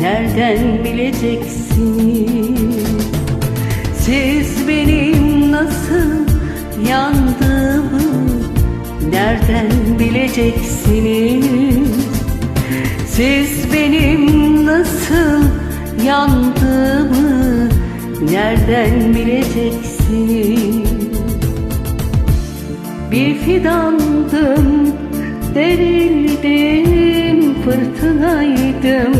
Nereden bileceksiniz? Siz benim nasıl yandığımı Nereden bileceksiniz? Siz benim nasıl yandığımı Nereden bileceksiniz? Bir fidandım, derildim, fırtınaydım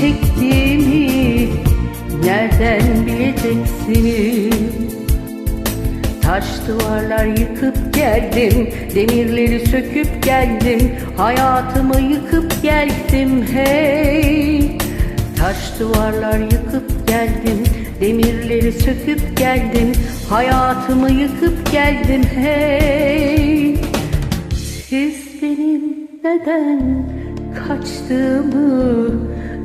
çektiğimi nereden bileceksiniz? Taş duvarlar yıkıp geldim Demirleri söküp geldim Hayatımı yıkıp geldim hey Taş duvarlar yıkıp geldim Demirleri söküp geldim Hayatımı yıkıp geldim hey Siz benim neden kaçtığımı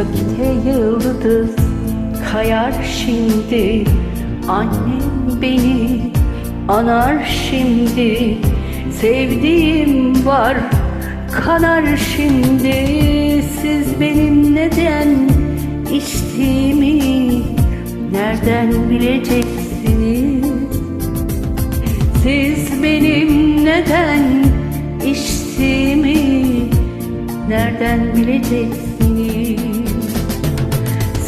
Gökte yıldız kayar şimdi Annem beni anar şimdi Sevdiğim var kanar şimdi Siz benim neden içtiğimi Nereden bileceksiniz? Siz benim neden içtiğimi nereden bileceksiniz?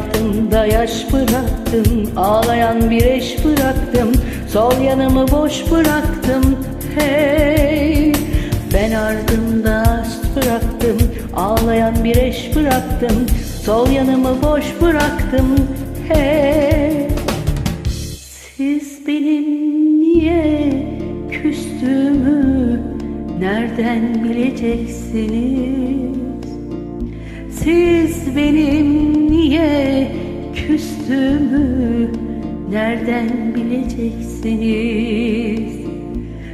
Ben ardımda yaş bıraktım. Ağlayan bir eş bıraktım. Sol yanımı boş bıraktım. Hey Ben ardımda aşk bıraktım. Ağlayan bir eş bıraktım. Sol yanımı boş bıraktım. Hey Siz benim niye küstüğümü nereden bileceksiniz? Siz benim niye küstüğümü nereden bileceksiniz?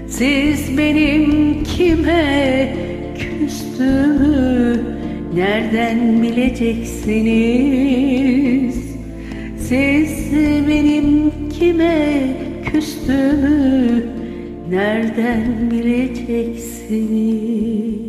Siz benim kime küstüğümü nereden bileceksiniz? Siz benim kime küstüğümü nereden bileceksiniz?